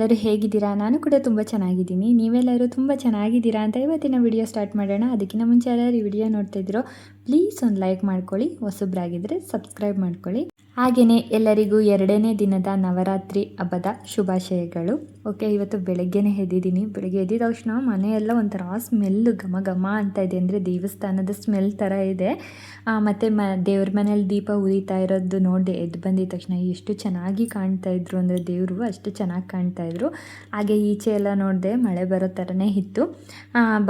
ಎಲ್ಲರೂ ಹೇಗಿದ್ದೀರಾ? ನಾನು ಕೂಡ ತುಂಬ ಚೆನ್ನಾಗಿದ್ದೀನಿ. ನೀವೆಲ್ಲರೂ ತುಂಬ ಚೆನ್ನಾಗಿದ್ದೀರಾ ಅಂತ ಇವತ್ತಿನ ವಿಡಿಯೋ ಸ್ಟಾರ್ಟ್ ಮಾಡೋಣ. ಅದಕ್ಕಿಂತ ಮುಂಚೆ ಎಲ್ಲರೂ ಈ ವಿಡಿಯೋ ನೋಡ್ತಾ ಇದ್ರು ಪ್ಲೀಸ್ ಒಂದು ಲೈಕ್ ಮಾಡ್ಕೊಳ್ಳಿ. ಹೊಸಬ್ರಾಗಿದ್ದರೆ ಸಬ್ಸ್ಕ್ರೈಬ್ ಮಾಡ್ಕೊಳ್ಳಿ. ಹಾಗೆಯೇ ಎಲ್ಲರಿಗೂ ಎರಡನೇ ದಿನದ ನವರಾತ್ರಿ ಹಬ್ಬದ ಶುಭಾಶಯಗಳು. ಓಕೆ, ಇವತ್ತು ಬೆಳಗ್ಗೆನೇ ಎದ್ದಿದ್ದೀನಿ. ಬೆಳಗ್ಗೆ ಎದ್ದಿದ ತಕ್ಷಣ ಮನೆಯೆಲ್ಲ ಒಂಥರ ಸ್ಮೆಲ್ಲು ಘಮ ಘಮ ಅಂತ ಇದೆ. ಅಂದರೆ ದೇವಸ್ಥಾನದ ಸ್ಮೆಲ್ ಥರ ಇದೆ. ಮತ್ತು ಮ, ದೇವ್ರ ಮನೇಲಿ ದೀಪ ಉರಿತಾ ಇರೋದು ನೋಡಿದೆ ಎದ್ದು ಬಂದಿದ ತಕ್ಷಣ ಎಷ್ಟು ಚೆನ್ನಾಗಿ ಕಾಣ್ತಾ ಇದ್ರು. ಅಂದರೆ ದೇವರು ಅಷ್ಟು ಚೆನ್ನಾಗಿ ಕಾಣ್ತಾ ಇದ್ರು. ಹಾಗೆ ಈಚೆ ಎಲ್ಲ ನೋಡಿದೆ ಮಳೆ ಬರೋ ಥರನೇ ಇತ್ತು.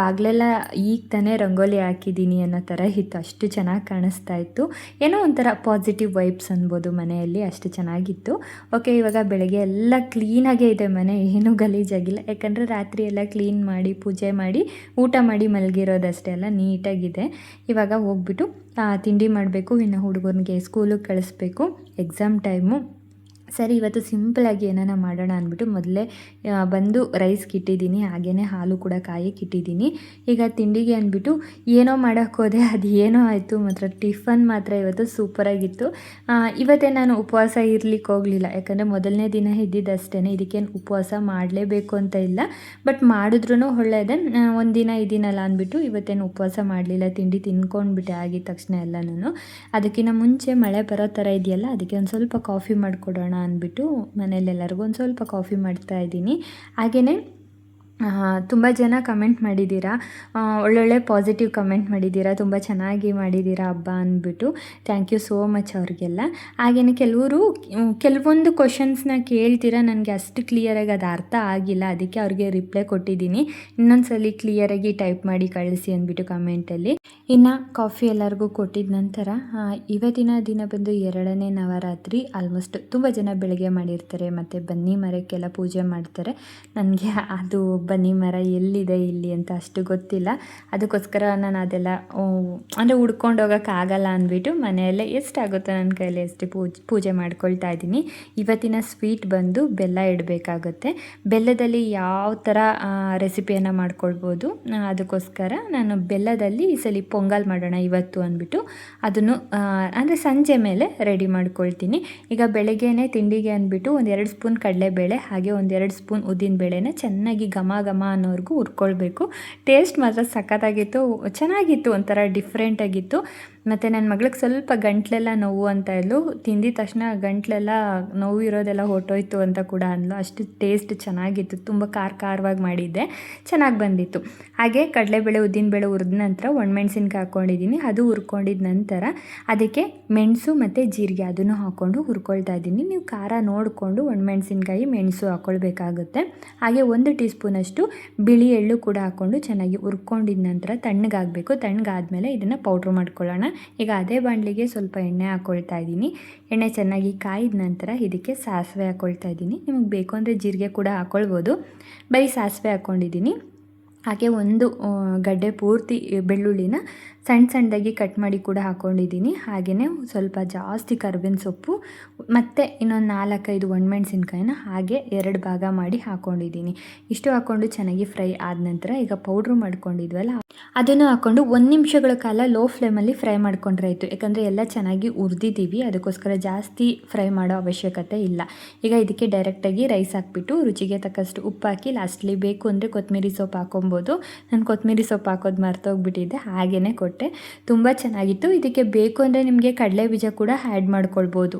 ಬಾಗ್ಲೆಲ್ಲ ಈಗ ತಾನೇ ರಂಗೋಲಿ ಹಾಕಿದ್ದೀನಿ ಅನ್ನೋ ಥರ ಇತ್ತು. ಅಷ್ಟು ಚೆನ್ನಾಗಿ ಕಾಣಿಸ್ತಾ ಇತ್ತು. ಏನೋ ಒಂಥರ ಪಾಸಿಟಿವ್ ವೈಬ್ಸ್ ಅನ್ಬೋದು. ಮನೆಯಲ್ಲಿ ಅಷ್ಟು ಚೆನ್ನಾಗಿತ್ತು. ಓಕೆ ಇವಾಗ ಬೆಳಗ್ಗೆ ಎಲ್ಲ ಕ್ಲೀನಾಗೇ ಇದೆ ಮನೆ, ಏನೂ ಗಲೀಜಾಗಿಲ್ಲ ಯಾಕಂದರೆ ರಾತ್ರಿ ಎಲ್ಲ ಕ್ಲೀನ್ ಮಾಡಿ, ಪೂಜೆ ಮಾಡಿ, ಊಟ ಮಾಡಿ ಮಲಗಿರೋದಷ್ಟೇ ಎಲ್ಲ ನೀಟಾಗಿದೆ. ಇವಾಗ ಹೋಗ್ಬಿಟ್ಟು ತಿಂಡಿ ಮಾಡಬೇಕು. ಇನ್ನು ಹುಡುಗನಿಗೆ ಸ್ಕೂಲಿಗೆ ಕಳಿಸ್ಬೇಕು. ಎಕ್ಸಾಮ್ ಟೈಮು ಸರಿ, ಇವತ್ತು ಸಿಂಪಲಾಗಿ ಏನಾನ ಮಾಡೋಣ ಅಂದ್ಬಿಟ್ಟು ಮೊದಲೇ ಬಂದು ರೈಸ್ಗೆ ಇಟ್ಟಿದ್ದೀನಿ ಹಾಗೇ ಹಾಲು ಕೂಡ ಕಾಯಕ್ಕೆ ಇಟ್ಟಿದ್ದೀನಿ ಈಗ ತಿಂಡಿಗೆ ಅಂದ್ಬಿಟ್ಟು ಏನೋ ಮಾಡೋಕ್ಕೆ ಹೋದೆ, ಅದು ಏನೋ ಆಯಿತು, ಮಾತ್ರ ಟಿಫನ್ ಮಾತ್ರ ಇವತ್ತು ಸೂಪರಾಗಿತ್ತು ಇವತ್ತೇ ನಾನು ಉಪವಾಸ ಇರ್ಲಿಕ್ಕೆ ಹೋಗಲಿಲ್ಲ, ಯಾಕಂದರೆ ಮೊದಲನೇ ದಿನ ಇದ್ದಿದ್ದಷ್ಟೇ ಇದಕ್ಕೇನು ಉಪವಾಸ ಮಾಡಲೇಬೇಕು ಅಂತ ಇಲ್ಲ. ಬಟ್ ಮಾಡಿದ್ರೂ ಒಳ್ಳೆಯದೇ ದಿನ ಇದ್ದೀನಲ್ಲ ಅಂದ್ಬಿಟ್ಟು ಇವತ್ತೇನು ಉಪವಾಸ ಮಾಡಲಿಲ್ಲ, ತಿಂಡಿ ತಿನ್ಕೊಂಡ್ಬಿಟ್ಟೆ ಆಗಿದ ತಕ್ಷಣ ಎಲ್ಲ ನಾನು ಅದಕ್ಕಿಂತ ಮುಂಚೆ ಮಳೆ ಬರೋ ಥರ ಇದೆಯಲ್ಲ, ಅದಕ್ಕೆ ಒಂದು ಸ್ವಲ್ಪ ಕಾಫಿ ಮಾಡಿಕೊಡೋಣ ಅಂದ್ಬಿಟ್ಟು ಮನೇಲೆಲ್ಲರಿಗೂ ಒಂದು ಸ್ವಲ್ಪ ಕಾಫಿ ಮಾಡ್ತಾ ಇದ್ದೀನಿ. ಹಾಗೆಯೇ ತುಂಬ ಜನ ಕಮೆಂಟ್ ಮಾಡಿದ್ದೀರಾ. ಒಳ್ಳೊಳ್ಳೆ ಪಾಸಿಟಿವ್ ಕಮೆಂಟ್ ಮಾಡಿದ್ದೀರಾ. ತುಂಬ ಚೆನ್ನಾಗಿ ಮಾಡಿದ್ದೀರಾ ಹಬ್ಬ ಅಂದ್ಬಿಟ್ಟು. ಥ್ಯಾಂಕ್ ಯು ಸೋ ಮಚ್ ಅವ್ರಿಗೆಲ್ಲ. ಹಾಗೆಯೇ ಕೆಲವರು ಕೆಲವೊಂದು ಕ್ವಶನ್ಸ್ನ ಕೇಳ್ತೀರಾ. ನನಗೆ ಅಷ್ಟು ಕ್ಲಿಯರಾಗಿ ಅದು ಅರ್ಥ ಆಗಿಲ್ಲ. ಅದಕ್ಕೆ ಅವ್ರಿಗೆ ರಿಪ್ಲೈ ಕೊಟ್ಟಿದ್ದೀನಿ. ಇನ್ನೊಂದ್ಸಲಿ ಕ್ಲಿಯರಾಗಿ ಟೈಪ್ ಮಾಡಿ ಕಳಿಸಿ ಅಂದ್ಬಿಟ್ಟು ಕಮೆಂಟಲ್ಲಿ ಇನ್ನು ಕಾಫಿ ಎಲ್ಲರಿಗೂ ಕೊಟ್ಟಿದ ನಂತರ ಇವತ್ತಿನ ದಿನ ಬಂದು ಎರಡನೇ ನವರಾತ್ರಿ ಆಲ್ಮೋಸ್ಟ್ ತುಂಬ ಜನ ಬೆಳಗ್ಗೆ ಮಾಡಿರ್ತಾರೆ. ಮತ್ತು ಬನ್ನಿ ಮರಕ್ಕೆಲ್ಲ ಪೂಜೆ ಮಾಡ್ತಾರೆ. ನನಗೆ ಅದು ಬನ್ನಿ ಮರ ಎಲ್ಲಿದೆ ಇಲ್ಲಿ ಅಂತ ಅಷ್ಟು ಗೊತ್ತಿಲ್ಲ. ಅದಕ್ಕೋಸ್ಕರ ನಾನು ಅದೆಲ್ಲ ಅಂದರೆ ಹುಡ್ಕೊಂಡು ಹೋಗೋಕ್ಕಾಗಲ್ಲ ಅಂದ್ಬಿಟ್ಟು ಮನೆಯಲ್ಲೇ ಎಷ್ಟಾಗುತ್ತೋ ನನ್ನ ಕೈಯಲ್ಲಿ ಎಷ್ಟು ಪೂಜೆ ಪೂಜೆ ಮಾಡ್ಕೊಳ್ತಾ ಇದ್ದೀನಿ. ಇವತ್ತಿನ ಸ್ವೀಟ್ ಬಂದು ಬೆಲ್ಲ ಇಡಬೇಕಾಗುತ್ತೆ. ಬೆಲ್ಲದಲ್ಲಿ ಯಾವ ಥರ ರೆಸಿಪಿಯನ್ನು ಮಾಡ್ಕೊಳ್ಬೋದು, ಅದಕ್ಕೋಸ್ಕರ ನಾನು ಬೆಲ್ಲದಲ್ಲಿ ಈ ಸಲ ಪೊಂಗಲ್ ಮಾಡೋಣ ಇವತ್ತು ಅಂದ್ಬಿಟ್ಟು ಅದನ್ನು ಅಂದರೆ ಸಂಜೆ ಮೇಲೆ ರೆಡಿ ಮಾಡ್ಕೊಳ್ತೀನಿ. ಈಗ ಬೆಳಗ್ಗೆನೇ ತಿಂಡಿಗೆ ಅಂದ್ಬಿಟ್ಟು ಒಂದು ಎರಡು ಸ್ಪೂನ್ ಕಡಲೆಬೇಳೆ, ಹಾಗೆ ಒಂದೆರಡು ಸ್ಪೂನ್ ಉದ್ದಿನ ಬೇಳೆನ ಚೆನ್ನಾಗಿ ಘಮ ಘಮ ಅನ್ನೋರಿಗೂ ಹುರ್ಕೊಳ್ಬೇಕು. ಟೇಸ್ಟ್ ಮಾತ್ರ ಸಖತ್ತಾಗಿತ್ತು ಚೆನ್ನಾಗಿತ್ತು ಒಂಥರ ಡಿಫ್ರೆಂಟಾಗಿತ್ತು ಮತ್ತು ನನ್ನ ಮಗಳಿಗೆ ಸ್ವಲ್ಪ ಗಂಟ್ಲೆಲ್ಲ ನೋವು ಅಂತ ಇದ್ಲು. ತಿಂದಿದ ತಕ್ಷಣ ಗಂಟ್ಲೆಲ್ಲ ನೋವು ಇರೋದೆಲ್ಲ ಹೊಟ್ಟೋಯ್ತು ಅಂತ ಕೂಡ ಅಂದ್ಲು. ಅಷ್ಟು ಟೇಸ್ಟ್ ಚೆನ್ನಾಗಿತ್ತು. ತುಂಬ ಖಾರ ಖಾರವಾಗಿ ಮಾಡಿದ್ದೆ. ಚೆನ್ನಾಗಿ ಬಂದಿತ್ತು. ಹಾಗೆ ಕಡಲೆಬೇಳೆ, ಉದ್ದಿನಬೇಳೆ ಹುರಿದ ನಂತರ ಒಣಮೆಣ್ಸಿನ್ಕಾಯಿ ಹಾಕ್ಕೊಂಡಿದ್ದೀನಿ ಅದು ಹುರ್ಕೊಂಡಿದ ನಂತರ ಅದಕ್ಕೆ ಮೆಣಸು ಮತ್ತು ಜೀರಿಗೆ ಅದನ್ನು ಹಾಕ್ಕೊಂಡು ಹುರ್ಕೊಳ್ತಾ ಇದ್ದೀನಿ. ನೀವು ಖಾರ ನೋಡಿಕೊಂಡು ಒಣಮೆಣ್ಸಿನ್ಕಾಯಿ ಮೆಣಸು ಹಾಕ್ಕೊಳ್ಬೇಕಾಗುತ್ತೆ ಹಾಗೆ ಒಂದು ಟೀ ಸ್ಪೂನಷ್ಟು ಬಿಳಿ ಎಳ್ಳು ಕೂಡ ಹಾಕ್ಕೊಂಡು ಚೆನ್ನಾಗಿ ಹುರ್ಕೊಂಡಿದ ನಂತರ ತಣ್ಣಗಾಗಬೇಕು. ತಣ್ಣಗಾದ್ಮೇಲೆ ಇದನ್ನು ಪೌಡ್ರ್ ಮಾಡ್ಕೊಳ್ಳೋಣ. ಈಗ ಅದೇ ಬಾಣಲಿಗೆ ಸ್ವಲ್ಪ ಎಣ್ಣೆ ಹಾಕ್ಕೊಳ್ತಾ ಇದ್ದೀನಿ. ಎಣ್ಣೆ ಚೆನ್ನಾಗಿ ಕಾಯಿದ ನಂತರ ಇದಕ್ಕೆ ಸಾಸಿವೆ ಹಾಕ್ಕೊಳ್ತಾ ಇದ್ದೀನಿ. ನಿಮಗೆ ಬೇಕು ಅಂದರೆ ಜೀರಿಗೆ ಕೂಡ ಹಾಕ್ಕೊಳ್ಬೋದು ಬರೀ ಸಾಸಿವೆ ಹಾಕ್ಕೊಂಡಿದ್ದೀನಿ ಹಾಗೆ ಒಂದು ಗಡ್ಡೆ ಪೂರ್ತಿ ಬೆಳ್ಳುಳ್ಳಿನ ಸಣ್ಣ ಸಣ್ಣದಾಗಿ ಕಟ್ ಮಾಡಿ ಕೂಡ ಹಾಕ್ಕೊಂಡಿದ್ದೀನಿ ಹಾಗೆಯೇ ಸ್ವಲ್ಪ ಜಾಸ್ತಿ ಕರ್ಬೇವಿನ ಸೊಪ್ಪು, ಮತ್ತು ಇನ್ನೊಂದು ನಾಲ್ಕೈದು ಒಣಮೆಣ್ಸಿನ್ಕಾಯಿನ ಹಾಗೆ ಎರಡು ಭಾಗ ಮಾಡಿ ಹಾಕ್ಕೊಂಡಿದ್ದೀನಿ ಇಷ್ಟು ಹಾಕ್ಕೊಂಡು ಚೆನ್ನಾಗಿ ಫ್ರೈ ಆದ ನಂತರ ಈಗ ಪೌಡ್ರು ಮಾಡ್ಕೊಂಡಿದ್ವಲ್ಲ ಅದನ್ನು ಹಾಕ್ಕೊಂಡು ಒಂದು ನಿಮಿಷಗಳ ಕಾಲ ಲೋ ಫ್ಲೇಮಲ್ಲಿ ಫ್ರೈ ಮಾಡ್ಕೊಂಡ್ರೆ ಆಯಿತು. ಯಾಕಂದರೆ ಎಲ್ಲ ಚೆನ್ನಾಗಿ ಉರಿದಿದ್ದೀವಿ ಅದಕ್ಕೋಸ್ಕರ ಜಾಸ್ತಿ ಫ್ರೈ ಮಾಡೋ ಅವಶ್ಯಕತೆ ಇಲ್ಲ. ಈಗ ಇದಕ್ಕೆ ಡೈರೆಕ್ಟಾಗಿ ರೈಸ್ ಹಾಕ್ಬಿಟ್ಟು ರುಚಿಗೆ ತಕ್ಕಷ್ಟು ಉಪ್ಪು ಹಾಕಿ ಲಾಸ್ಟ್ಲಿ ಬೇಕು ಅಂದರೆ ಕೊತ್ತಂಬರಿ ಸೊಪ್ಪು ಹಾಕೊಬೋದು ನಾನು ಕೊತ್ತಂಬರಿ ಸೊಪ್ಪು ಹಾಕೋದು ಮರ್ತೋಗ್ಬಿಟ್ಟಿದ್ದೆ ಹಾಗೇ ಕೊಟ್ಟೆ. ತುಂಬ ಚೆನ್ನಾಗಿತ್ತು. ಇದಕ್ಕೆ ಬೇಕು ಅಂದರೆ ನಿಮಗೆ ಕಡಲೆ ಬೀಜ ಕೂಡ ಆ್ಯಡ್ ಮಾಡ್ಕೊಳ್ಬೋದು.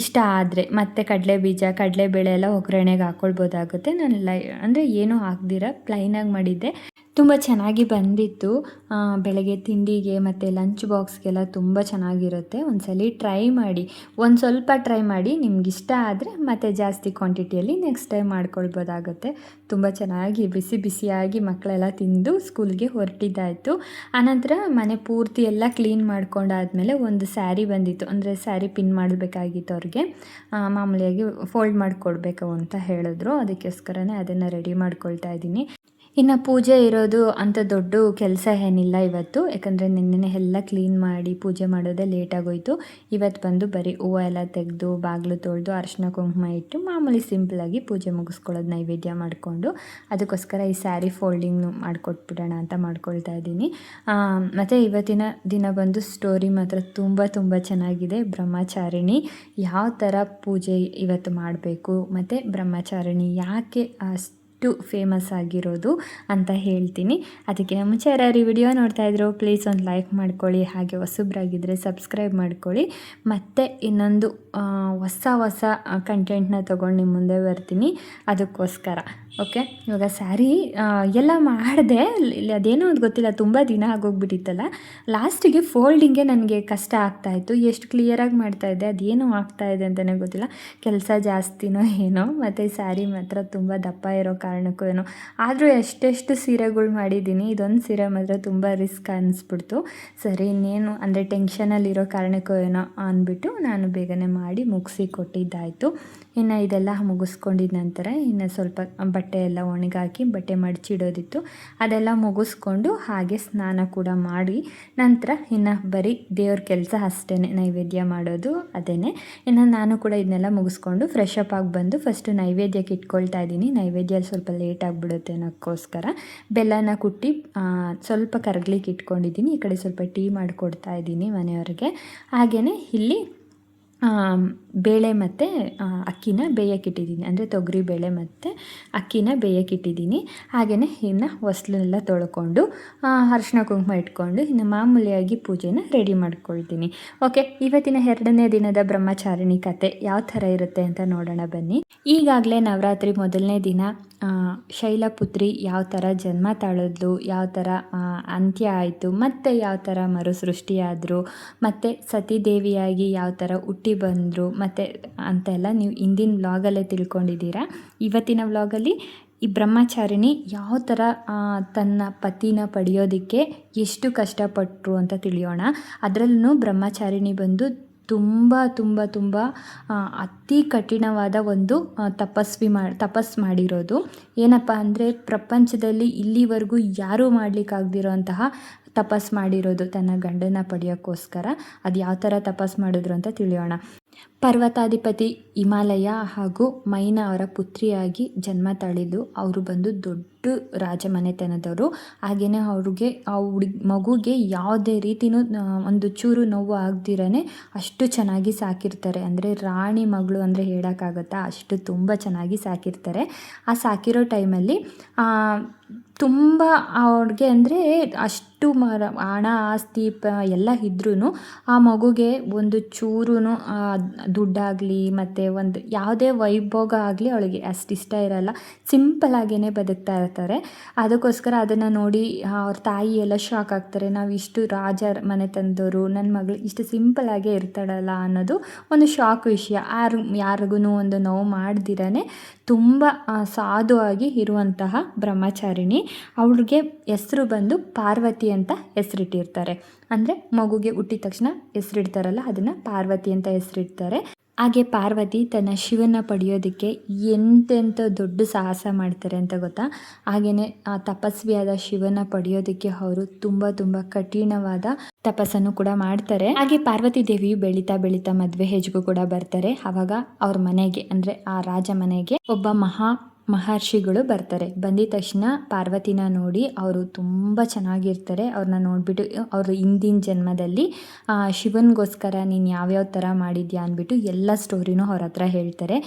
ಇಷ್ಟ ಆದರೆ ಮತ್ತು ಕಡಲೆ ಬೀಜ, ಕಡಲೆ ಬೇಳೆ ಎಲ್ಲ ಒಗ್ಗರಣೆಗೆ ಹಾಕ್ಕೊಳ್ಬೋದಾಗುತ್ತೆ ನಾನು ಲೈ, ಅಂದರೆ ಏನೂ ಹಾಕ್ದಿರ ಪ್ಲೈನಾಗಿ ಮಾಡಿದ್ದೆ. ತುಂಬ ಚೆನ್ನಾಗಿ ಬಂದಿತ್ತು. ಬೆಳಗ್ಗೆ ತಿಂಡಿಗೆ ಮತ್ತು ಲಂಚ್ ಬಾಕ್ಸ್ಗೆಲ್ಲ ತುಂಬ ಚೆನ್ನಾಗಿರುತ್ತೆ. ಒಂದ್ಸಲಿ ಟ್ರೈ ಮಾಡಿ, ಒಂದು ಸ್ವಲ್ಪ ಟ್ರೈ ಮಾಡಿ ನಿಮ್ಗೆ ಇಷ್ಟ ಆದರೆ ಮತ್ತೆ ಜಾಸ್ತಿ ಕ್ವಾಂಟಿಟಿಯಲ್ಲಿ ನೆಕ್ಸ್ಟ್ ಟೈಮ್ ಮಾಡ್ಕೊಳ್ಬೋದಾಗುತ್ತೆ. ತುಂಬ ಚೆನ್ನಾಗಿ ಬಿಸಿ ಬಿಸಿಯಾಗಿ ಮಕ್ಕಳೆಲ್ಲ ತಿಂದು ಸ್ಕೂಲ್ಗೆ ಹೊರಟಿದ್ದಾಯಿತು. ಆನಂತರ ಮನೆ ಪೂರ್ತಿ ಎಲ್ಲ ಕ್ಲೀನ್ ಮಾಡ್ಕೊಂಡಾದ್ಮೇಲೆ ಒಂದು ಸ್ಯಾರಿ ಬಂದಿತ್ತು. ಅಂದರೆ ಸ್ಯಾರಿ ಪಿನ್ ಮಾಡಬೇಕಾಗಿತ್ತು ಅವ್ರಿಗೆ. ಮಾಮೂಲಿಯಾಗಿ ಫೋಲ್ಡ್ ಮಾಡಿಕೊಡ್ಬೇಕು ಅಂತ ಹೇಳಿದ್ರು. ಅದಕ್ಕೋಸ್ಕರನೇ ಅದನ್ನು ರೆಡಿ ಮಾಡ್ಕೊಳ್ತಾ ಇದ್ದೀನಿ. ಇನ್ನು ಪೂಜೆ ಇರೋದು ಅಂತ ದೊಡ್ಡ ಕೆಲಸ ಏನಿಲ್ಲ ಇವತ್ತು. ಯಾಕಂದರೆ ನಿನ್ನೆ ಎಲ್ಲ ಕ್ಲೀನ್ ಮಾಡಿ ಪೂಜೆ ಮಾಡೋದೇ ಲೇಟ್ ಆಗೋಯ್ತು. ಇವತ್ತು ಬಂದು ಬರೀ ಹೂವು ಎಲ್ಲ ತೆಗೆದು, ಬಾಗಿಲು ತೊಳೆದು ಅರಿಶಿನ ಕುಂಕುಮ ಇಟ್ಟು ಮಾಮೂಲಿ ಸಿಂಪಲಾಗಿ ಪೂಜೆ ಮುಗಿಸ್ಕೊಳ್ಳೋದು ನೈವೇದ್ಯ ಮಾಡಿಕೊಂಡು ಅದಕ್ಕೋಸ್ಕರ ಈ ಸ್ಯಾರಿ ಫೋಲ್ಡಿಂಗ್ ಮಾಡಿಕೊಟ್ಬಿಡೋಣ ಅಂತ ಮಾಡ್ಕೊಳ್ತಾ ಇದ್ದೀನಿ. ಮತ್ತು ಇವತ್ತಿನ ದಿನ ಬಂದು ಸ್ಟೋರಿ ಮಾತ್ರ ತುಂಬ ತುಂಬ ಚೆನ್ನಾಗಿದೆ. ಬ್ರಹ್ಮಚಾರಿಣಿ ಯಾವ ಥರ ಪೂಜೆ ಇವತ್ತು ಮಾಡಬೇಕು, ಮತ್ತು ಬ್ರಹ್ಮಚಾರಿಣಿ ಯಾಕೆ ಅಷ್ಟು ಫೇಮಸ್ ಆಗಿರೋದು ಅಂತ ಹೇಳ್ತೀನಿ. ಅದಕ್ಕೆ ಮುಂಚೆ ಯಾರು ವಿಡಿಯೋ ನೋಡ್ತಾ ಇದ್ರು ಪ್ಲೀಸ್ ಒಂದು ಲೈಕ್ ಮಾಡ್ಕೊಳ್ಳಿ, ಹಾಗೆ ಹೊಸಬ್ರಾಗಿದ್ದರೆ ಸಬ್ಸ್ಕ್ರೈಬ್ ಮಾಡ್ಕೊಳ್ಳಿ. ಮತ್ತು ಇನ್ನೊಂದು ಹೊಸ ಹೊಸ ಕಂಟೆಂಟ್ನ ತೊಗೊಂಡು ನಿಮ್ಮ ಮುಂದೆ ಬರ್ತೀನಿ. ಅದಕ್ಕೋಸ್ಕರ. ಓಕೆ ಇವಾಗ ಸ್ಯಾರಿ ಎಲ್ಲ ಮಾಡಿದೆ. ಅದೇನೋ ಅದು ಗೊತ್ತಿಲ್ಲ, ತುಂಬ ದಿನ ಆಗೋಗ್ಬಿಟ್ಟಿತ್ತಲ್ಲ. ಲಾಸ್ಟಿಗೆ ಫೋಲ್ಡಿಂಗೆ ನನಗೆ ಕಷ್ಟ ಆಗ್ತಾಯಿತ್ತು ಎಷ್ಟು ಕ್ಲಿಯರಾಗಿ ಮಾಡ್ತಾಯಿದ್ದೆ ಅದೇನೋ ಆಗ್ತಾಯಿದೆ ಅಂತಲೇ ಗೊತ್ತಿಲ್ಲ. ಕೆಲಸ ಜಾಸ್ತಿನೋ ಏನೋ, ಮತ್ತು ಸ್ಯಾರಿ ಮಾತ್ರ ತುಂಬ ದಪ್ಪ ಇರೋ ಕಾರಣಕ್ಕೂ ಏನೋ. ಆದರೂ ಎಷ್ಟೆಷ್ಟು ಸೀರೆಗಳು ಮಾಡಿದ್ದೀನಿ, ಇದೊಂದು ಸೀರೆ ಮಾತ್ರ ತುಂಬ ರಿಸ್ಕ್ ಅನ್ನಿಸ್ಬಿಡ್ತು ಸರಿ, ಇನ್ನೇನು, ಅಂದರೆ ಟೆನ್ಷನಲ್ಲಿರೋ ಕಾರಣಕ್ಕೂ ಏನೋ ಅಂದ್ಬಿಟ್ಟು ನಾನು ಬೇಗನೆ ಮಾಡಿ ಮುಗಿಸಿ ಕೊಟ್ಟಿದ್ದಾಯಿತು. ಇನ್ನು ಇದೆಲ್ಲ ಮುಗಿಸ್ಕೊಂಡಿದ ನಂತರ ಇನ್ನು ಸ್ವಲ್ಪ ಬಟ್ಟೆ ಎಲ್ಲ ಒಣಗಾಕಿ ಬಟ್ಟೆ ಮಡಚಿಡೋದಿತ್ತು. ಅದೆಲ್ಲ ಮುಗಿಸ್ಕೊಂಡು ಹಾಗೆ ಸ್ನಾನ ಕೂಡ ಮಾಡಿ ನಂತರ ಇನ್ನು ಬರೀ ದೇವ್ರ ಕೆಲಸ ಅಷ್ಟೇ ನೈವೇದ್ಯ ಮಾಡೋದು ಅದೇ ಇನ್ನು ನಾನು ಕೂಡ ಇದನ್ನೆಲ್ಲ ಮುಗಿಸ್ಕೊಂಡು ಫ್ರೆಶ್ ಅಪ್ ಆಗಿ ಬಂದು ಫಸ್ಟು ನೈವೇದ್ಯಕ್ಕೆ ಇಟ್ಕೊಳ್ತಾ ಇದ್ದೀನಿ. ನೈವೇದ್ಯ ಸ್ವಲ್ಪ ಲೇಟ್ ಆಗಿಬಿಡುತ್ತೆ ಅನ್ನೋಕ್ಕೋಸ್ಕರ. ಬೆಲ್ಲನ ಕುಟ್ಟಿ ಸ್ವಲ್ಪ ಕರಗ್ಲಿಕ್ಕೆ ಇಟ್ಕೊಂಡಿದ್ದೀನಿ. ಈ ಕಡೆ ಸ್ವಲ್ಪ ಟೀ ಮಾಡಿಕೊಡ್ತಾ ಇದ್ದೀನಿ ಮನೆಯವ್ರಿಗೆ. ಹಾಗೆಯೇ ಇಲ್ಲಿ ಬೇಳೆ ಮತ್ತು ಅಕ್ಕಿನ ಬೇಯಕ್ಕಿಟ್ಟಿದ್ದೀನಿ ಅಂದರೆ ತೊಗರಿ, ಬೇಳೆ ಮತ್ತು ಅಕ್ಕಿನ ಬೇಯಕ್ಕಿಟ್ಟಿದ್ದೀನಿ ಹಾಗೆಯೇ ಇನ್ನು ಹೊಸ್ಲೆಲ್ಲ ತೊಳ್ಕೊಂಡು ಅರ್ಶಿನ ಕುಂಕುಮ ಇಟ್ಕೊಂಡು ಇನ್ನು ಮಾಮೂಲಿಯಾಗಿ ಪೂಜೆನ ರೆಡಿ ಮಾಡ್ಕೊಳ್ತೀನಿ. ಓಕೆ, ಇವತ್ತಿನ ಎರಡನೇ ದಿನದ ಬ್ರಹ್ಮಚಾರಿಣಿ ಕತೆ ಯಾವ ಥರ ಇರುತ್ತೆ ಅಂತ ನೋಡೋಣ ಬನ್ನಿ. ಈಗಾಗಲೇ ನವರಾತ್ರಿ ಮೊದಲನೇ ದಿನ ಶೈಲಪುತ್ರಿ ಯಾವ ಥರ ಜನ್ಮ ತಾಳಿದ್ಲು, ಯಾವ ಥರ ಅಂತ್ಯ ಆಯಿತು, ಮತ್ತು ಯಾವ ಥರ ಮರುಸೃಷ್ಟಿಯಾದರು, ಮತ್ತು ಸತೀದೇವಿಯಾಗಿ ಯಾವ ಥರ ಹುಟ್ಟಿ ಬಂದರು ಮತ್ತು ಅಂತೆಲ್ಲ ನೀವು ಹಿಂದಿನ ವ್ಲಾಗಲ್ಲೇ ತಿಳ್ಕೊಂಡಿದ್ದೀರಾ. ಇವತ್ತಿನ ವ್ಲಾಗಲ್ಲಿ ಈ ಬ್ರಹ್ಮಚಾರಿಣಿ ಯಾವ ಥರ ತನ್ನ ಪತಿನ ಪಡೆಯೋದಕ್ಕೆ ಎಷ್ಟು ಕಷ್ಟಪಟ್ಟರು ಅಂತ ತಿಳಿಯೋಣ. ಅದರಲ್ಲೂ ಬ್ರಹ್ಮಚಾರಿಣಿ ಬಂದು ತುಂಬ ತುಂಬ ತುಂಬ ಅತಿ ಕಠಿಣವಾದ ಒಂದು ತಪಸ್ವಿ ಮಾ, ತಪಸ್ ಮಾಡಿರೋದು. ಏನಪ್ಪ ಅಂದರೆ ಪ್ರಪಂಚದಲ್ಲಿ ಇಲ್ಲಿವರೆಗೂ ಯಾರೂ ಮಾಡಲಿಕ್ಕಾಗ್ದಿರೋಂತಹ ತಪಸ್ ಮಾಡಿರೋದು ತನ್ನ ಗಂಡನ ಪಡೆಯೋಕ್ಕೋಸ್ಕರ. ಅದು ಯಾವ ಥರ ತಪಸ್ ಮಾಡಿದ್ರು ಅಂತ ತಿಳಿಯೋಣ. ಪರ್ವತಾಧಿಪತಿ ಹಿಮಾಲಯ ಹಾಗೂ ಮೈನಾ ಅವರ ಪುತ್ರಿಯಾಗಿ ಜನ್ಮ ತಾಳಿದ್ದು ಅವರು ಬಂದು ದೊಡ್ಡ ರಾಜಮನೆತನದವರು. ಹಾಗೆಯೇ ಅವ್ರಿಗೆ ಆ ಹುಡುಗ, ಮಗುಗೆ ಯಾವುದೇ ರೀತಿಯೂ ಒಂದು ಚೂರು ನೋವು ಆಗ್ದಿರೇ ಅಷ್ಟು ಚೆನ್ನಾಗಿ ಸಾಕಿರ್ತಾರೆ. ಅಂದರೆ ರಾಣಿ ಮಗಳು ಅಂದರೆ ಹೇಳೋಕ್ಕಾಗತ್ತಾ? ಅಷ್ಟು ತುಂಬ ಚೆನ್ನಾಗಿ ಸಾಕಿರ್ತಾರೆ. ಆ ಸಾಕಿರೋ ಟೈಮಲ್ಲಿ ತುಂಬ ಅವ್ರಿಗೆ ಅಂದರೆ ಅಷ್ಟು ಮರ, ಹಣ, ಆಸ್ತಿ, ಪ, ಎಲ್ಲ ಇದ್ರೂ ಆ ಮಗುಗೆ ಒಂದು ಚೂರು ದುಡ್ಡಾಗಲಿ ಮತ್ತು ಒಂದು ಯಾವುದೇ ವೈಭೋಗ ಆಗಲಿ ಅವಳಿಗೆ ಅಷ್ಟು ಇಷ್ಟ ಇರಲ್ಲ. ಸಿಂಪಲಾಗೇ ಬದುಕ್ತಾ ಇರ್ತಾರೆ. ಅದಕ್ಕೋಸ್ಕರ ಅದನ್ನು ನೋಡಿ ಅವ್ರ ತಾಯಿ ಎಲ್ಲ ಶಾಕ್ ಆಗ್ತಾರೆ. ನಾವು ಇಷ್ಟು ರಾಜ ಮನೆ ತಂದವರು ನನ್ನ ಮಗಳು ಇಷ್ಟು ಸಿಂಪಲಾಗೇ ಇರ್ತಾಳಲ್ಲ ಅನ್ನೋದು ಒಂದು ಶಾಕ್ ವಿಷಯ. ಯಾರು ಯಾರಿಗೂ ಒಂದು ನೋವು ಮಾಡ್ದಿರೇ ತುಂಬ ಸಾಧುವಾಗಿ ಇರುವಂತಹ ಬ್ರಹ್ಮಚಾರಿಣಿ. ಅವಳಿಗೆ ಹೆಸರು ಬಂದು ಪಾರ್ವತಿ ಅಂತ ಹೆಸರಿಟ್ಟಿರ್ತಾರೆ. ಅಂದರೆ ಮಗುಗೆ ಹುಟ್ಟಿದ ತಕ್ಷಣ ಹೆಸರಿಡ್ತಾರಲ್ಲ, ಅದನ್ನು ಪಾರ್ವತಿ ಅಂತ ಹೆಸರಿಡ್ತಾರೆ. ಹಾಗೆ ಪಾರ್ವತಿ ತನ್ನ ಶಿವನ ಪಡೆಯೋದಕ್ಕೆ ಎಂತೆಂಥ ದೊಡ್ಡ ಸಾಹಸ ಮಾಡ್ತಾರೆ ಅಂತ ಗೊತ್ತಾ? ಹಾಗೆಯೇ ಆ ತಪಸ್ವಿಯಾದ ಶಿವನ ಪಡೆಯೋದಕ್ಕೆ ಅವರು ತುಂಬ ತುಂಬ ಕಠಿಣವಾದ ತಪಸ್ಸನ್ನು ಕೂಡ ಮಾಡ್ತಾರೆ. ಹಾಗೆ ಪಾರ್ವತಿ ದೇವಿಯು ಬೆಳೀತಾ ಬೆಳೀತಾ ಮದುವೆ ಹೆಜ್ಗೂ ಕೂಡ ಬರ್ತಾರೆ. ಆವಾಗ ಅವ್ರ ಮನೆಗೆ, ಅಂದರೆ ಆ ರಾಜ ಮನೆಗೆ ಒಬ್ಬ ಮಹಾ ಮಹರ್ಷಿಗಳು ಬರ್ತಾರೆ. ಬಂದಿದ ತಕ್ಷಣ ಪಾರ್ವತಿನ ನೋಡಿ ಅವರು ತುಂಬ ಚೆನ್ನಾಗಿರ್ತಾರೆ. ಅವ್ರನ್ನ ನೋಡಿಬಿಟ್ಟು, ಅವರು ಹಿಂದಿನ ಜನ್ಮದಲ್ಲಿ ಶಿವನ್ಗೋಸ್ಕರ ನೀನು ಯಾವ್ಯಾವ ಥರ ಮಾಡಿದ್ಯಾ ಅಂದ್ಬಿಟ್ಟು ಎಲ್ಲ ಸ್ಟೋರಿನೂ ಅವ್ರ ಹತ್ರ ಹೇಳ್ತಾರೆ.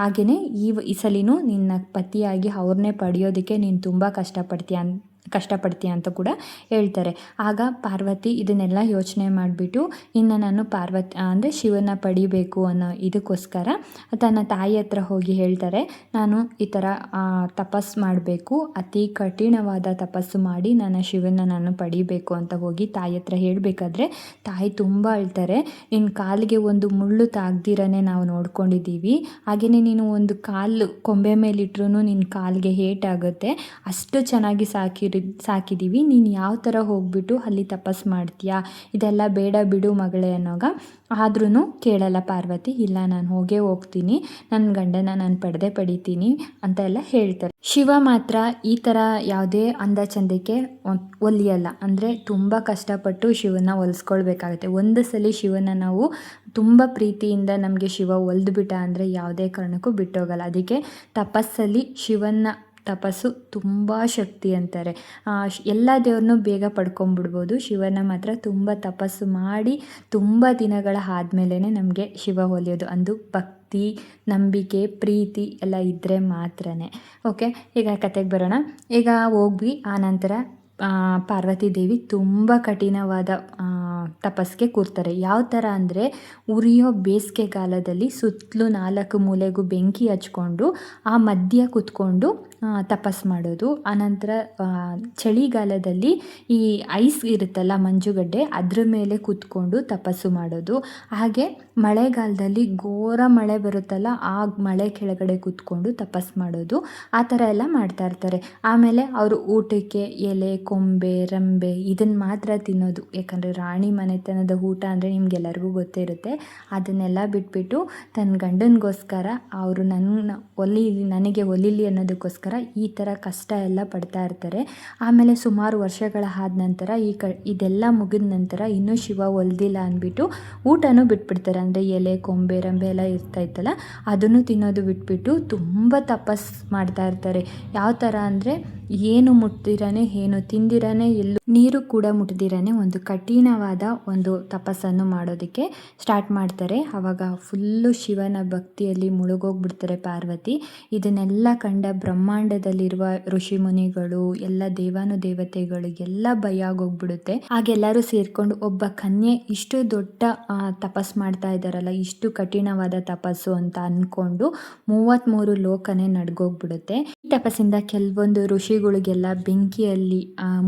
ಹಾಗೆಯೇ ಈ ಈ ಸಲಿನೂ ನಿನ್ನ ಪತಿಯಾಗಿ ಅವ್ರನ್ನೇ ಪಡೆಯೋದಕ್ಕೆ ನೀನು ತುಂಬ ಕಷ್ಟಪಡ್ತೀಯ ಕಷ್ಟಪಡ್ತೀಯ ಅಂತ ಕೂಡ ಹೇಳ್ತಾರೆ. ಆಗ ಪಾರ್ವತಿ ಇದನ್ನೆಲ್ಲ ಯೋಚನೆ ಮಾಡಿಬಿಟ್ಟು, ಇನ್ನು ನಾನು ಪಾರ್ವತಿ, ಅಂದರೆ ಶಿವನ ಪಡಿಬೇಕು ಅನ್ನೋ ಇದಕ್ಕೋಸ್ಕರ ತನ್ನ ತಾಯಿ ಹತ್ರ ಹೋಗಿ ಹೇಳ್ತಾರೆ, ನಾನು ಈ ಥರ ತಪಸ್ಸು ತಪಸ್ ಮಾಡಬೇಕು, ಅತಿ ಕಠಿಣವಾದ ತಪಸ್ಸು ಮಾಡಿ ನನ್ನ ಶಿವನ ನಾನು ಪಡಿಬೇಕು ಅಂತ ಹೋಗಿ ತಾಯಿ ಹತ್ರ ಹೇಳಬೇಕಾದ್ರೆ ತಾಯಿ ತುಂಬ ಅಳ್ತಾರೆ ನಿನ್ನ ಕಾಲಿಗೆ ಒಂದು ಮುಳ್ಳು ತಾಗ್ದಿರನೇ ನಾವು ನೋಡ್ಕೊಂಡಿದ್ದೀವಿ ಹಾಗೆಯೇ ನೀನು ಒಂದು ಕಾಲು ಕೊಂಬೆ ಮೇಲಿಟ್ರೂ ನಿನ್ನ ಕಾಲಿಗೆ ಏಟಾಗುತ್ತೆ ಅಷ್ಟು ಚೆನ್ನಾಗಿ ಸಾಕಿರಿ ಸಾಕಿಬಿಟ್ಟು ಸಾಕಿದ್ದೀವಿ ನೀನು ಯಾವ ಥರ ಹೋಗ್ಬಿಟ್ಟು ಅಲ್ಲಿ ತಪಸ್ ಮಾಡ್ತೀಯಾ? ಇದೆಲ್ಲ ಬೇಡ ಬಿಡು ಮಗಳೇ ಅನ್ನೋಗ ಆದ್ರೂ ಕೇಳಲ್ಲ ಪಾರ್ವತಿ, ಇಲ್ಲ ನಾನು ಹೋಗೇ ಹೋಗ್ತೀನಿ ನನ್ನ ಗಂಡನ ನಾನು ಪಡೆದೇ ಪಡಿತೀನಿ ಅಂತ ಎಲ್ಲ ಹೇಳ್ತಾರೆ. ಶಿವ ಮಾತ್ರ ಈ ಥರ ಯಾವುದೇ ಅಂದ ಚಂದಕ್ಕೆ ಒಲಿಯಲ್ಲ. ಅಂದರೆ ತುಂಬ ಕಷ್ಟಪಟ್ಟು ಶಿವನ ಒಲಿಸ್ಕೊಳ್ಬೇಕಾಗುತ್ತೆ. ಒಂದು ಸಲ ಶಿವನ ನಾವು ತುಂಬ ಪ್ರೀತಿಯಿಂದ ನಮಗೆ ಶಿವ ಒಲ್ದುಬಿಟ್ಟ ಅಂದರೆ ಯಾವುದೇ ಕಾರಣಕ್ಕೂ ಬಿಟ್ಟೋಗಲ್ಲ. ಅದಕ್ಕೆ ತಪಸ್ಸಲ್ಲಿ ಶಿವನ ತಪಸ್ಸು ತುಂಬ ಶಕ್ತಿ ಅಂತಾರೆ. ಎಲ್ಲ ದೇವ್ರನ್ನೂ ಬೇಗ ಪಡ್ಕೊಂಬಿಡ್ಬೋದು. ಶಿವನ ಮಾತ್ರ ತುಂಬ ತಪಸ್ಸು ಮಾಡಿ ತುಂಬ ದಿನಗಳ ಆದಮೇಲೆ ನಮಗೆ ಶಿವ ಹೊಲಿಯೋದು. ಅಂದು ಭಕ್ತಿ, ನಂಬಿಕೆ, ಪ್ರೀತಿ ಎಲ್ಲ ಇದ್ದರೆ ಮಾತ್ರನೇ. ಓಕೆ ಈಗ ಕತೆಗೆ ಬರೋಣ. ಈಗ ಹೋಗ್ವಿ, ಆ ನಂತರ ಪಾರ್ವತಿ ದೇವಿ ತುಂಬ ಕಠಿಣವಾದ ತಪಸ್ಸಿಗೆ ಕೂರ್ತಾರೆ. ಯಾವ ಥರ ಅಂದರೆ ಉರಿಯೋ ಬೇಸಿಗೆಗಾಲದಲ್ಲಿ ಸುತ್ತಲೂ ನಾಲ್ಕು ಮೂಲೆಗೂ ಬೆಂಕಿ ಹಚ್ಕೊಂಡು, ಆ ಮಧ್ಯ ಕೂತ್ಕೊಂಡು ತಪಸ್ ಮಾಡೋದು. ಆನಂತರ ಚಳಿಗಾಲದಲ್ಲಿ ಈ ಐಸ್ ಇರುತ್ತಲ್ಲ ಮಂಜುಗಡ್ಡೆ, ಅದ್ರ ಮೇಲೆ ಕೂತ್ಕೊಂಡು ತಪಸ್ಸು ಮಾಡೋದು. ಹಾಗೆ ಮಳೆಗಾಲದಲ್ಲಿ ಘೋರ ಮಳೆ ಬರುತ್ತಲ್ಲ, ಆ ಮಳೆ ಕೆಳಗಡೆ ಕೂತ್ಕೊಂಡು ತಪಸ್ ಮಾಡೋದು. ಆ ಥರ ಎಲ್ಲ ಮಾಡ್ತಾ ಇರ್ತಾರೆ. ಆಮೇಲೆ ಅವರು ಊಟಕ್ಕೆ ಎಲೆ ಕೊಂಬೆ, ರಂಬೆ ಇದನ್ನು ಮಾತ್ರ ತಿನ್ನೋದು. ಯಾಕಂದರೆ ರಾಣಿ ಮನೆತನದ ಊಟ ಅಂದರೆ ನಿಮಗೆಲ್ಲರಿಗೂ ಗೊತ್ತೇ ಇರುತ್ತೆ. ಅದನ್ನೆಲ್ಲ ಬಿಟ್ಬಿಟ್ಟು ತನ್ನ ಗಂಡನಿಗೋಸ್ಕರ ಅವರು ನನ್ನ ಒಲಿಲಿ, ನನಗೆ ಒಲಿಲಿ ಅನ್ನೋದಕ್ಕೋಸ್ಕರ ಈ ಥರ ಕಷ್ಟ ಎಲ್ಲ ಪಡ್ತಾ ಇರ್ತಾರೆ. ಆಮೇಲೆ ಸುಮಾರು ವರ್ಷಗಳ ಆದ ನಂತರ ಈ ಕ, ಇದೆಲ್ಲ ಮುಗಿದ ನಂತರ ಇನ್ನೂ ಶಿವ ಒಲ್ದಿಲ್ಲ ಅಂದ್ಬಿಟ್ಟು ಊಟನೂ ಬಿಟ್ಬಿಡ್ತಾರೆ. ಅಂದರೆ ಎಲೆ, ಕೊಂಬೆ, ರಂಬೆ ಎಲ್ಲ ಇರ್ತಾ ಇತ್ತಲ್ಲ, ಅದನ್ನು ತಿನ್ನೋದು ಬಿಟ್ಬಿಟ್ಟು ತುಂಬ ತಪಸ್ ಮಾಡ್ತಾ ಇರ್ತಾರೆ. ಯಾವ ಥರ ಅಂದರೆ ಏನು ಮುಟ್ದಿರಾನೆ ಏನು ತಿಂದಿರಾನೆ, ಎಲ್ಲೂ ನೀರು ಕೂಡ ಮುಟ್ದಿರಾನೆ ಒಂದು ಕಠಿಣವಾದ ಒಂದು ತಪಸ್ಸನ್ನು ಮಾಡೋದಕ್ಕೆ ಸ್ಟಾರ್ಟ್ ಮಾಡ್ತಾರೆ. ಆವಾಗ ಫುಲ್ಲು ಶಿವನ ಭಕ್ತಿಯಲ್ಲಿ ಮುಳುಗೋಗ್ಬಿಡ್ತಾರೆ ಪಾರ್ವತಿ. ಇದನ್ನೆಲ್ಲ ಕಂಡ ಬ್ರಹ್ಮಾಂಡದಲ್ಲಿರುವ ಋಷಿ ಮುನಿಗಳು ಎಲ್ಲ ದೇವಾನು ದೇವತೆಗಳಿಗೆಲ್ಲ ಭಯ ಆಗೋಗ್ಬಿಡುತ್ತೆ. ಹಾಗೆಲ್ಲರೂ ಸೇರ್ಕೊಂಡು ಒಬ್ಬ ಕನ್ಯೆ ಇಷ್ಟು ದೊಡ್ಡ ತಪಸ್ ಮಾಡ್ತಾ ಇದ್ದಾರಲ್ಲ, ಇಷ್ಟು ಕಠಿಣವಾದ ತಪಸ್ಸು ಅಂತ ಅಂದ್ಕೊಂಡು ಮೂವತ್ತ್ಮೂರು ಲೋಕನೇ ನಡ್ಗೋಗ್ಬಿಡುತ್ತೆ. ಈ ತಪಸ್ಸಿಂದ ಕೆಲವೊಂದು ಋಷಿಗಳಿಗೆಲ್ಲ ಬೆಂಕಿಯಲ್ಲಿ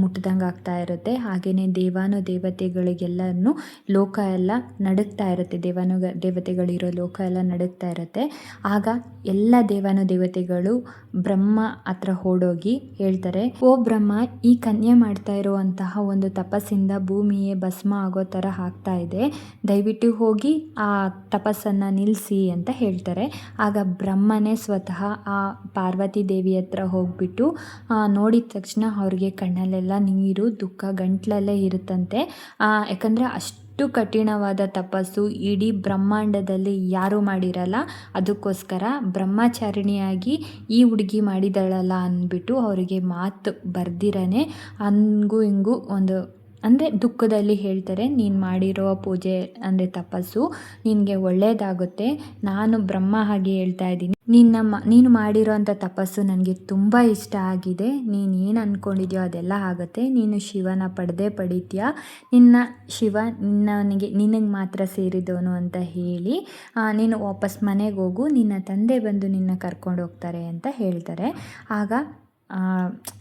ಮುಟ್ಟದಂಗೆ ಆಗ್ತಾ ಇರುತ್ತೆ. ಹಾಗೆಯೇ ದೇವಾನು ದೇವತೆಗಳಿಗೆಲ್ಲನೂ ಲೋಕ ಎಲ್ಲ ನಡುಗ್ತಾ ಇರುತ್ತೆ. ದೇವಾನು, ದೇವತೆಗಳಿರೋ ಲೋಕ ಎಲ್ಲ ನಡುಗ್ತಾ ಇರುತ್ತೆ. ಆಗ ಎಲ್ಲ ದೇವಾನು ದೇವತೆಗಳು ಬ್ರಹ್ಮ ಹತ್ರ ಓಡೋಗಿ ಹೇಳ್ತಾರೆ, ಓ ಬ್ರಹ್ಮ, ಈ ಕನ್ಯೆ ಮಾಡ್ತಾ ಇರುವಂತಹ ಒಂದು ತಪಸ್ಸಿಂದ ಭೂಮಿಯೇ ಭಸ್ಮ ಆಗೋ ಥರ ಆಗ್ತಾ ಇದೆ. ದಯವಿಟ್ಟು ಹೋಗಿ ಆ ತಪಸ್ಸನ್ನು ನಿಲ್ಲಿಸಿ ಅಂತ ಹೇಳ್ತಾರೆ. ಆಗ ಬ್ರಹ್ಮನೇ ಸ್ವತಃ ಆ ಪಾರ್ವತಿ ದೇವಿ ಹತ್ರ ಹೋಗ್ಬಿಟ್ಟು ನೋಡಿದ ತಕ್ಷಣ ಅವ್ರಿಗೆ ಕಣ್ಣಲ್ಲೆಲ್ಲ ನೀರು, ದುಃಖ ಗಂಟ್ಲಲ್ಲೇ ಇರುತ್ತಂತೆ. ಯಾಕಂದರೆ ಅಷ್ಟು ಕಠಿಣವಾದ ತಪಸ್ಸು ಇಡೀ ಬ್ರಹ್ಮಾಂಡದಲ್ಲಿ ಯಾರೂ ಮಾಡಿರಲ್ಲ. ಅದಕ್ಕೋಸ್ಕರ ಬ್ರಹ್ಮಚಾರಿಣಿಯಾಗಿ ಈ ಹುಡುಗಿ ಮಾಡಿದಳಲ್ಲ ಅಂದ್ಬಿಟ್ಟು ಅವರಿಗೆ ಮಾತು ಬರ್ದಿರನೇ, ಹಂಗೂ ಹಿಂಗೂ ಒಂದು ಅಂದರೆ ದುಃಖದಲ್ಲಿ ಹೇಳ್ತಾರೆ, ನೀನು ಮಾಡಿರೋ ಪೂಜೆ ಅಂದರೆ ತಪಸ್ಸು ನಿನಗೆ ಒಳ್ಳೆಯದಾಗುತ್ತೆ ನಾನು ಬ್ರಹ್ಮ ಹಾಗೆ ಹೇಳ್ತಾ ಇದ್ದೀನಿ. ನಿನ್ನ ಮ, ನೀನು ಮಾಡಿರೋ ಅಂಥ ತಪಸ್ಸು ನನಗೆ ತುಂಬ ಇಷ್ಟ ಆಗಿದೆ. ನೀನು ಏನು ಅಂದ್ಕೊಂಡಿದ್ಯೋ ಅದೆಲ್ಲ ಆಗುತ್ತೆ. ನೀನು ಶಿವನ ಪಡೆದೇ ಪಡಿತೀಯ? ನಿನ್ನ ಶಿವ ನಿನ್ನನಿಗೆ, ನಿನಗೆ ಮಾತ್ರ ಸೇರಿದವನು ಅಂತ ಹೇಳಿ ನೀನು ವಾಪಸ್ ಮನೆಗೆ ಹೋಗು. ನಿನ್ನ ತಂದೆ ಬಂದು ನಿನ್ನ ಕರ್ಕೊಂಡು ಹೋಗ್ತಾರೆ ಅಂತ ಹೇಳ್ತಾರೆ. ಆಗ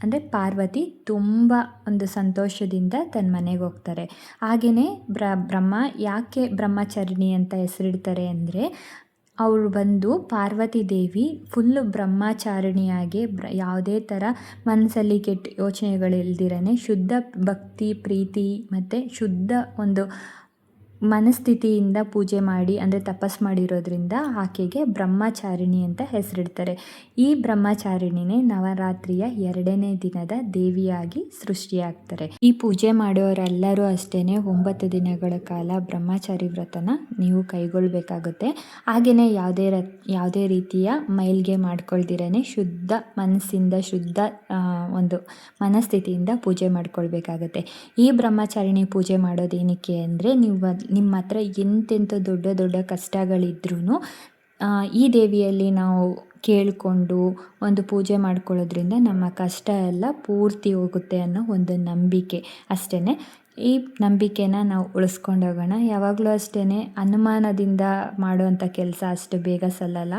ಅಂದರೆ ಪಾರ್ವತಿ ತುಂಬ ಒಂದು ಸಂತೋಷದಿಂದ ತನ್ನ ಮನೆಗೆ ಹೋಗ್ತಾರೆ. ಹಾಗೆಯೇ ಬ್ರ, ಬ್ರಹ್ಮ ಯಾಕೆ ಬ್ರಹ್ಮಚಾರಿಣಿ ಅಂತ ಹೆಸರಿಡ್ತಾರೆ ಅಂದರೆ, ಅವರು ಬಂದು ಪಾರ್ವತಿ ದೇವಿ ಫುಲ್ಲು ಬ್ರಹ್ಮಚಾರಿಣಿಯಾಗಿ ಬ್ರ, ಯಾವುದೇ ಥರ ಮನಸ್ಸಲ್ಲಿ ಕೆಟ್ಟ ಯೋಚನೆಗಳಿಲ್ದಿರೇ ಶುದ್ಧ ಭಕ್ತಿ, ಪ್ರೀತಿ ಮತ್ತು ಶುದ್ಧ ಒಂದು ಮನಸ್ಥಿತಿಯಿಂದ ಪೂಜೆ ಮಾಡಿ, ಅಂದರೆ ತಪಸ್ ಮಾಡಿರೋದ್ರಿಂದ ಆಕೆಗೆ ಬ್ರಹ್ಮಚಾರಿಣಿ ಅಂತ ಹೆಸರಿಡ್ತಾರೆ. ಈ ಬ್ರಹ್ಮಚಾರಿಣಿನೇ ನವರಾತ್ರಿಯ ಎರಡನೇ ದಿನದ ದೇವಿಯಾಗಿ ಸೃಷ್ಟಿಯಾಗ್ತಾರೆ. ಈ ಪೂಜೆ ಮಾಡೋರೆಲ್ಲರೂ ಅಷ್ಟೇ ಒಂಬತ್ತು ದಿನಗಳ ಕಾಲ ಬ್ರಹ್ಮಚಾರಿ ವ್ರತನ ನೀವು ಕೈಗೊಳ್ಳಬೇಕಾಗುತ್ತೆ ಹಾಗೆಯೇ ಯಾವುದೇ ರ ಯಾವುದೇ ರೀತಿಯ ಮೈಲ್ಗೆ ಮಾಡ್ಕೊಳ್ದಿರೇ ಶುದ್ಧ ಮನಸ್ಸಿಂದ ಶುದ್ಧ ಒಂದು ಮನಸ್ಥಿತಿಯಿಂದ ಪೂಜೆ ಮಾಡ್ಕೊಳ್ಬೇಕಾಗುತ್ತೆ. ಈ ಬ್ರಹ್ಮಚಾರಿಣಿ ಪೂಜೆ ಮಾಡೋದೇನಕ್ಕೆ ಅಂದರೆ ನೀವು ನಿಮ್ಮ ಹತ್ರ ಎಂತೆಂಥ ದೊಡ್ಡ ದೊಡ್ಡ ಕಷ್ಟಗಳಿದ್ರೂ ಈ ದೇವಿಯಲ್ಲಿ ನಾವು ಕೇಳಿಕೊಂಡು ಒಂದು ಪೂಜೆ ಮಾಡ್ಕೊಳ್ಳೋದ್ರಿಂದ ನಮ್ಮ ಕಷ್ಟ ಎಲ್ಲ ಪೂರ್ತಿ ಹೋಗುತ್ತೆ ಅನ್ನೋ ಒಂದು ನಂಬಿಕೆ ಅಷ್ಟೇ ಈ ನಂಬಿಕೆನ ನಾವು ಉಳಿಸ್ಕೊಂಡೋಗೋಣ ಯಾವಾಗಲೂ ಅಷ್ಟೇ ಅನುಮಾನದಿಂದ ಮಾಡುವಂಥ ಕೆಲಸ ಅಷ್ಟು ಬೇಗ ಸಲ್ಲಲ್ಲ.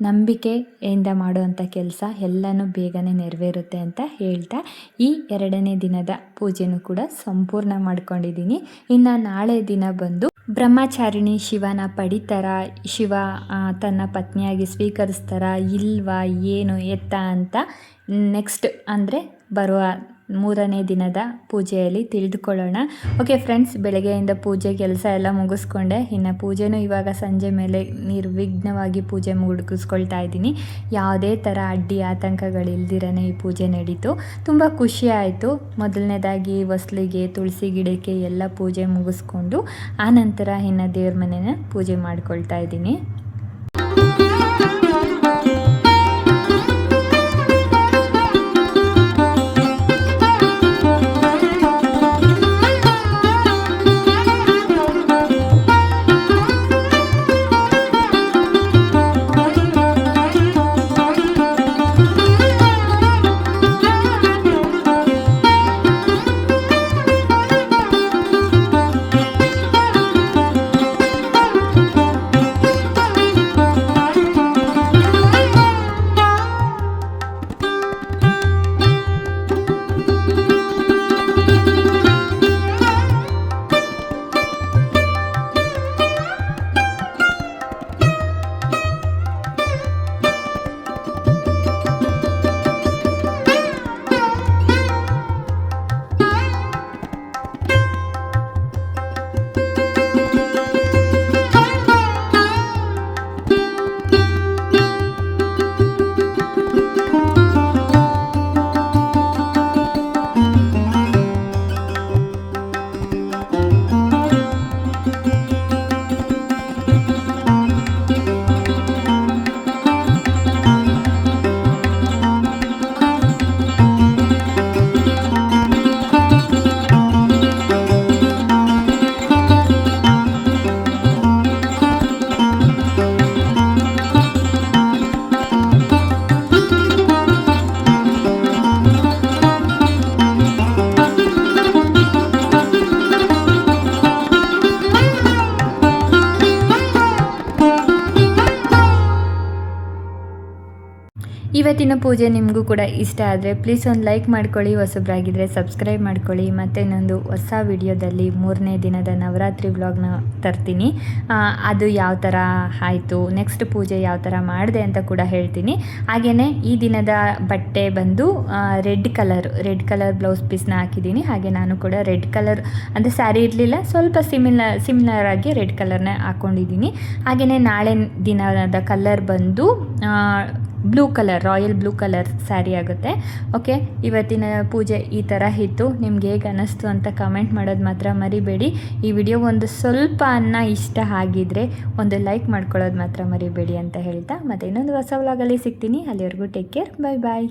ನಂಬಿಕೆಯಿಂದ ಮಾಡುವಂಥ ಕೆಲಸ ಎಲ್ಲನೂ ಬೇಗನೆ ನೆರವೇರುತ್ತೆ ಅಂತ ಹೇಳ್ತಾ ಈ ಎರಡನೇ ದಿನದ ಪೂಜೆನೂ ಕೂಡ ಸಂಪೂರ್ಣ ಮಾಡ್ಕೊಂಡಿದ್ದೀನಿ. ಇನ್ನು ನಾಳೆ ದಿನ ಬಂದು ಬ್ರಹ್ಮಚಾರಿಣಿ ಶಿವನ ಪಡಿತಾರ, ಶಿವ ತನ್ನ ಪತ್ನಿಯಾಗಿ ಸ್ವೀಕರಿಸ್ತಾರ, ಇಲ್ವಾ, ಏನು, ಎತ್ತ ಅಂತ ನೆಕ್ಸ್ಟ್ ಅಂದರೆ ಬರುವ ಮೂರನೇ ದಿನದ ಪೂಜೆಯಲ್ಲಿ ತಿಳಿದುಕೊಳ್ಳೋಣ. ಓಕೆ ಫ್ರೆಂಡ್ಸ್ ಬೆಳಗ್ಗೆಯಿಂದ ಪೂಜೆ ಕೆಲಸ ಎಲ್ಲ ಮುಗಿಸ್ಕೊಂಡೆ. ಇನ್ನು ಪೂಜೆನೂ ಇವಾಗ ಸಂಜೆ ಮೇಲೆ ನಿರ್ವಿಘ್ನವಾಗಿ ಪೂಜೆ ಮುಗಿಸ್ಕೊಳ್ತಾ ಇದ್ದೀನಿ. ಯಾವುದೇ ಥರ ಅಡ್ಡಿ ಆತಂಕಗಳಿಲ್ದಿರನೇ ಈ ಪೂಜೆ ನಡೀತು. ತುಂಬ ಖುಷಿ ಆಯಿತು. ಮೊದಲನೇದಾಗಿ ಹೊಸ್ಲಿಗೆ, ತುಳಸಿ ಗಿಡಕ್ಕೆ ಎಲ್ಲ ಪೂಜೆ ಮುಗಿಸ್ಕೊಂಡು, ಆನಂತರ ಇನ್ನು ದೇವ್ರ ಮನೆನ ಪೂಜೆ ಮಾಡ್ಕೊಳ್ತಾ ಇದ್ದೀನಿ. ಇವತ್ತಿನ ಪೂಜೆ ನಿಮಗೂ ಕೂಡ ಇಷ್ಟ ಆದರೆ ಪ್ಲೀಸ್ ಒಂದು ಲೈಕ್ ಮಾಡ್ಕೊಳ್ಳಿ ಹೊಸಬ್ರಾಗಿದ್ದರೆ ಸಬ್ಸ್ಕ್ರೈಬ್ ಮಾಡ್ಕೊಳ್ಳಿ. ಮತ್ತು ಇನ್ನೊಂದು ಹೊಸ ವಿಡಿಯೋದಲ್ಲಿ ಮೂರನೇ ದಿನದ ನವರಾತ್ರಿ ವ್ಲಾಗ್ನ ತರ್ತೀನಿ. ಅದು ಯಾವ ಥರ ಆಯಿತು ನೆಕ್ಸ್ಟ್ ಪೂಜೆ ಯಾವ ಥರ ಮಾಡಿದೆ ಅಂತ ಕೂಡ ಹೇಳ್ತೀನಿ. ಹಾಗೆಯೇ ಈ ದಿನದ ಬಟ್ಟೆ ಬಂದು red colour red colour blouse ಪೀಸ್ನ ಹಾಕಿದ್ದೀನಿ. ಹಾಗೆ ನಾನು ಕೂಡ ರೆಡ್ ಕಲರ್ ಅಂದರೆ ಸ್ಯಾರಿ ಇರಲಿಲ್ಲ, ಸ್ವಲ್ಪ ಸಿಮಿಲರ್ ಸಿಮಿಲರ್ ಆಗಿ ರೆಡ್ ಕಲರ್ನ ಹಾಕ್ಕೊಂಡಿದ್ದೀನಿ ಹಾಗೆಯೇ ನಾಳೆ ದಿನದ ಕಲರ್ ಬಂದು blue colour royal blue colour sari ಆಗುತ್ತೆ. ಓಕೆ ಇವತ್ತಿನ ಪೂಜೆ ಈ ಥರ ಇತ್ತು. ನಿಮ್ಗೆ ಹೇಗೆ ಅನ್ನಿಸ್ತು ಅಂತ ಕಮೆಂಟ್ ಮಾಡೋದು ಮಾತ್ರ ಮರಿಬೇಡಿ. ಈ ವಿಡಿಯೋ ಒಂದು ಸ್ವಲ್ಪ ಅನ್ನ ಇಷ್ಟ ಆಗಿದ್ರೆ ಒಂದು ಲೈಕ್ ಮಾಡ್ಕೊಳ್ಳೋದು ಮಾತ್ರ ಮರಿಬೇಡಿ ಅಂತ ಹೇಳ್ತಾ ಮತ್ತು ಇನ್ನೊಂದು ಹೊಸ ವ್ಲಾಗಲ್ಲಿ ಸಿಗ್ತೀನಿ. ಅಲ್ಲಿವರೆಗೂ ಟೇಕ್ ಕೇರ್ ಬಾಯ್ ಬಾಯ್